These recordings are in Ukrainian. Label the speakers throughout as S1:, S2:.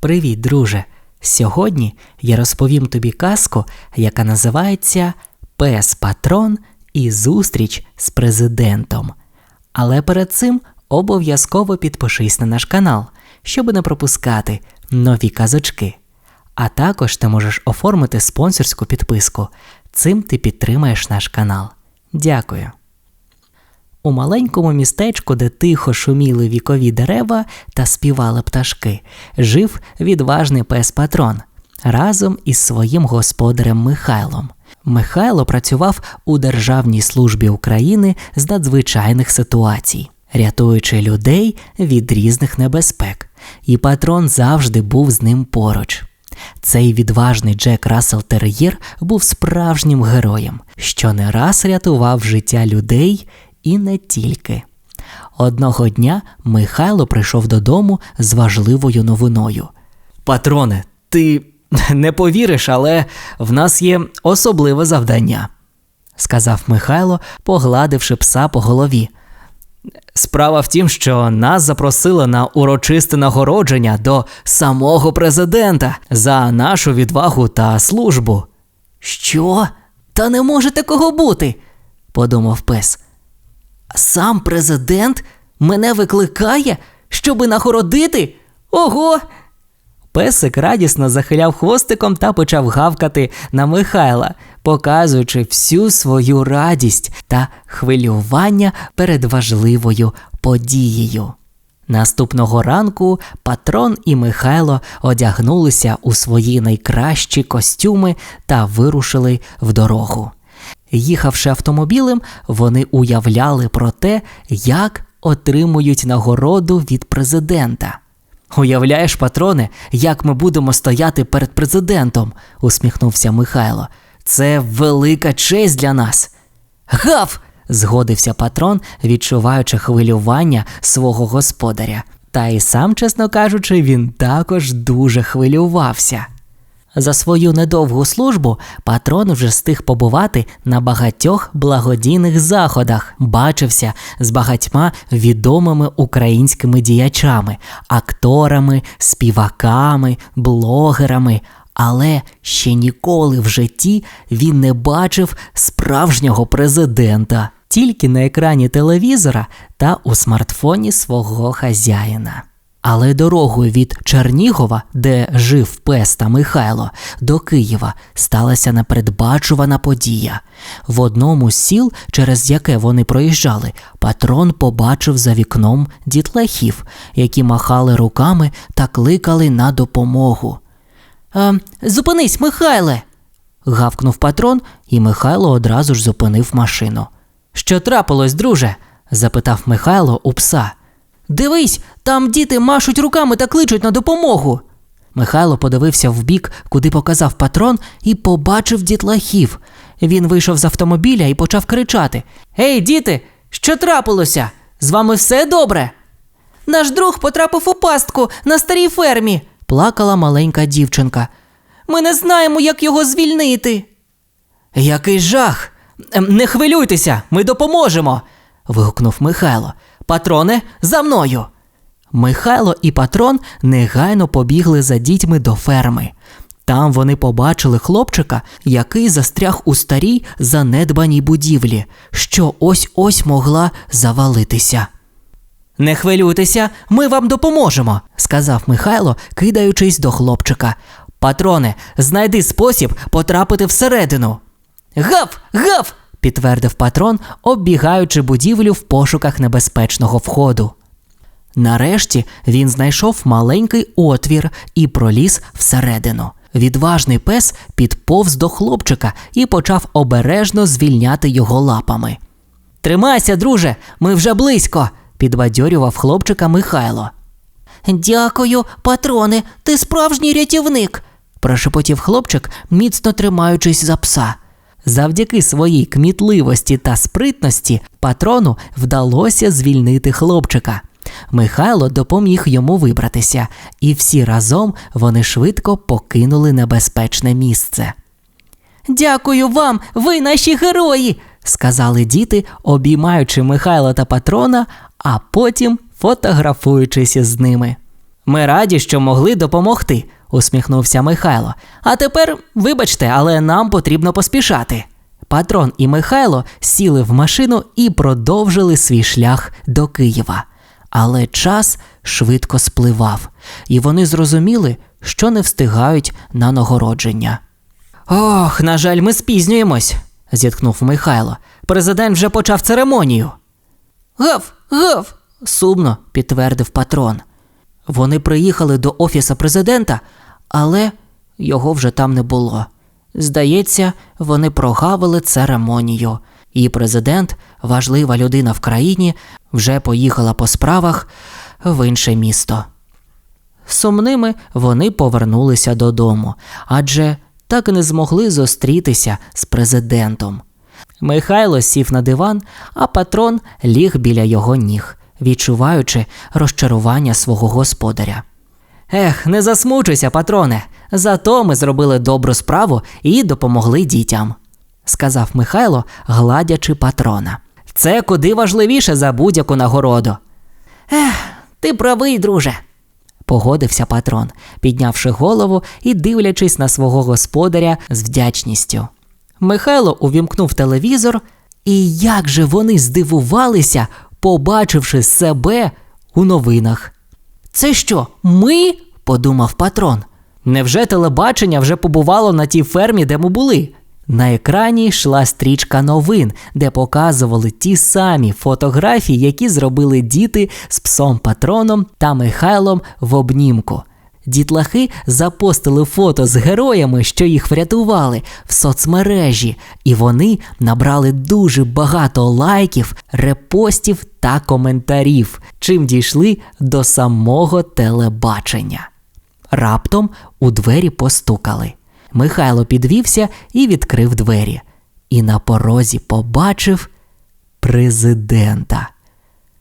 S1: Привіт, друже! Сьогодні я розповім тобі казку, яка називається Пес Патрон і зустріч з президентом. Але перед цим обов'язково підпишись на наш канал, щоб не пропускати нові казочки. А також ти можеш оформити спонсорську підписку. Цим ти підтримаєш наш канал. Дякую. У маленькому містечку, де тихо шуміли вікові дерева та співали пташки, жив відважний пес Патрон разом із своїм господарем Михайлом. Михайло працював у Державній службі України з надзвичайних ситуацій, рятуючи людей від різних небезпек, і патрон завжди був з ним поруч. Цей відважний Джек Рассел Тер'єр був справжнім героєм, що не раз рятував життя людей і не тільки. Одного дня Михайло прийшов додому з важливою новиною. Патроне, ти не повіриш, але в нас є особливе завдання, сказав Михайло, погладивши пса по голові. Справа в тім, що нас запросили на урочисте нагородження до самого президента за нашу відвагу та службу. Що? Та не може такого бути, подумав пес. Сам президент мене викликає, щоби нагородити? Ого! Песик радісно захиляв хвостиком та почав гавкати на Михайла, показуючи всю свою радість та хвилювання перед важливою подією. Наступного ранку патрон і Михайло одягнулися у свої найкращі костюми та вирушили в дорогу. Їхавши автомобілем, вони уявляли про те, як отримують нагороду від президента. Уявляєш, патроне, як ми будемо стояти перед президентом, усміхнувся Михайло. Це велика честь для нас. Гав! згодився патрон, відчуваючи хвилювання свого господаря. Та й сам, чесно кажучи, він також дуже хвилювався. За свою недовгу службу патрон вже встиг побувати на багатьох благодійних заходах, бачився з багатьма відомими українськими діячами, акторами, співаками, блогерами. Але ще ніколи в житті він не бачив справжнього президента, тільки на екрані телевізора та у смартфоні свого хазяїна. Але дорогою від Чернігова, де жив пес та Михайло, до Києва сталася непередбачувана подія. В одному з сіл, через яке вони проїжджали, патрон побачив за вікном дітлахів, які махали руками та кликали на допомогу. «А, Зупинись, Михайле. гавкнув патрон, і Михайло одразу ж зупинив машину. Що трапилось, друже? запитав Михайло у пса. Дивись, там діти машуть руками та кличуть на допомогу. Михайло подивився вбік, куди показав патрон, і побачив дітлахів. Він вийшов з автомобіля і почав кричати: Ей, діти, що трапилося? З вами все добре? Наш друг потрапив у пастку на старій фермі, плакала маленька дівчинка. Ми не знаємо, як його звільнити. Який жах! Ем, Не хвилюйтеся, ми допоможемо. вигукнув Михайло. Патроне, за мною. Михайло і патрон негайно побігли за дітьми до ферми. Там вони побачили хлопчика, який застряг у старій занедбаній будівлі, що ось ось могла завалитися. Не хвилюйтеся, ми вам допоможемо, сказав Михайло, кидаючись до хлопчика. Патроне, знайди спосіб потрапити всередину. Гав, гав! Підтвердив патрон, оббігаючи будівлю в пошуках небезпечного входу. Нарешті він знайшов маленький отвір і проліз всередину. Відважний пес підповз до хлопчика і почав обережно звільняти його лапами. Тримайся, друже, ми вже близько, підбадьорював хлопчика Михайло. Дякую, патроне, ти справжній рятівник, прошепотів хлопчик, міцно тримаючись за пса. Завдяки своїй кмітливості та спритності патрону вдалося звільнити хлопчика. Михайло допоміг йому вибратися, і всі разом вони швидко покинули небезпечне місце. Дякую вам, ви наші герої, сказали діти, обіймаючи Михайла та патрона, а потім фотографуючись з ними. Ми раді, що могли допомогти, усміхнувся Михайло. А тепер, вибачте, але нам потрібно поспішати. Патрон і Михайло сіли в машину і продовжили свій шлях до Києва. Але час швидко спливав, і вони зрозуміли, що не встигають на нагородження. Ох, на жаль, ми спізнюємось, зітхнув Михайло. Президент вже почав церемонію. Гав, гав. сумно підтвердив патрон. Вони приїхали до офіса президента, але його вже там не було. Здається, вони прогавили церемонію, і президент, важлива людина в країні, вже поїхала по справах в інше місто. Сумними вони повернулися додому, адже так і не змогли зустрітися з президентом. Михайло сів на диван, а патрон ліг біля його ніг, відчуваючи розчарування свого господаря. Ех, не засмучуйся, патроне. Зато ми зробили добру справу і допомогли дітям, сказав Михайло, гладячи патрона. Це куди важливіше за будь-яку нагороду. Ех, ти правий, друже, погодився патрон, піднявши голову і дивлячись на свого господаря з вдячністю. Михайло увімкнув телевізор, і як же вони здивувалися, побачивши себе у новинах. Це що, ми? подумав патрон. Невже телебачення вже побувало на тій фермі, де ми були? На екрані йшла стрічка новин, де показували ті самі фотографії, які зробили діти з псом патроном та Михайлом в обнімку. Дітлахи запостили фото з героями, що їх врятували в соцмережі, і вони набрали дуже багато лайків, репостів та коментарів, чим дійшли до самого телебачення. Раптом у двері постукали. Михайло підвівся і відкрив двері. І на порозі побачив президента.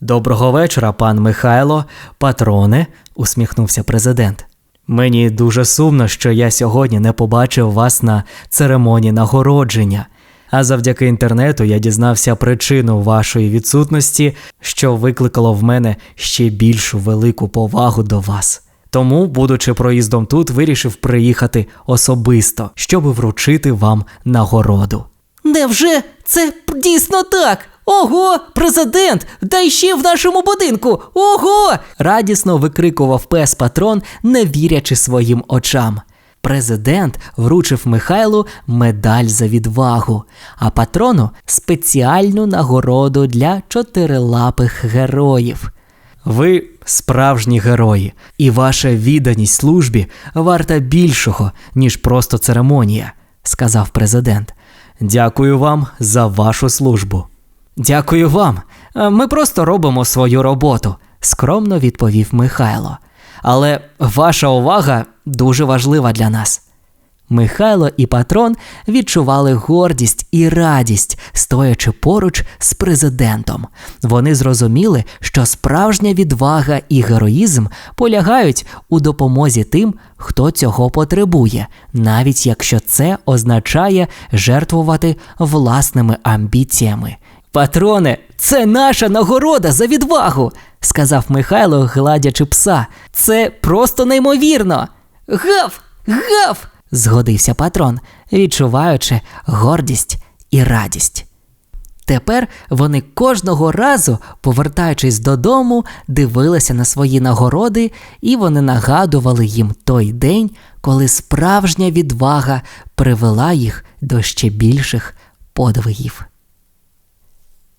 S1: Доброго вечора, пан Михайло, патроне, усміхнувся президент. Мені дуже сумно, що я сьогодні не побачив вас на церемонії нагородження. А завдяки інтернету я дізнався причину вашої відсутності, що викликало в мене ще більшу велику повагу до вас. Тому, будучи проїздом тут, вирішив приїхати особисто, щоб вручити вам нагороду. Невже це дійсно так? Ого, президент! Та ще в нашому будинку! Ого! радісно викрикував пес патрон, не вірячи своїм очам. Президент вручив Михайлу медаль за відвагу, а патрону спеціальну нагороду для чотирилапих героїв. Ви справжні герої, і ваша відданість службі варта більшого, ніж просто церемонія, сказав президент. Дякую вам за вашу службу. Дякую вам. Ми просто робимо свою роботу, скромно відповів Михайло. Але ваша увага дуже важлива для нас. Михайло і патрон відчували гордість і радість, стоячи поруч з президентом. Вони зрозуміли, що справжня відвага і героїзм полягають у допомозі тим, хто цього потребує, навіть якщо це означає жертвувати власними амбіціями. Патроне, це наша нагорода за відвагу, сказав Михайло, гладячи пса. Це просто неймовірно. Гав! Гав! згодився патрон, відчуваючи гордість і радість. Тепер вони кожного разу, повертаючись додому, дивилися на свої нагороди, і вони нагадували їм той день, коли справжня відвага привела їх до ще більших подвигів.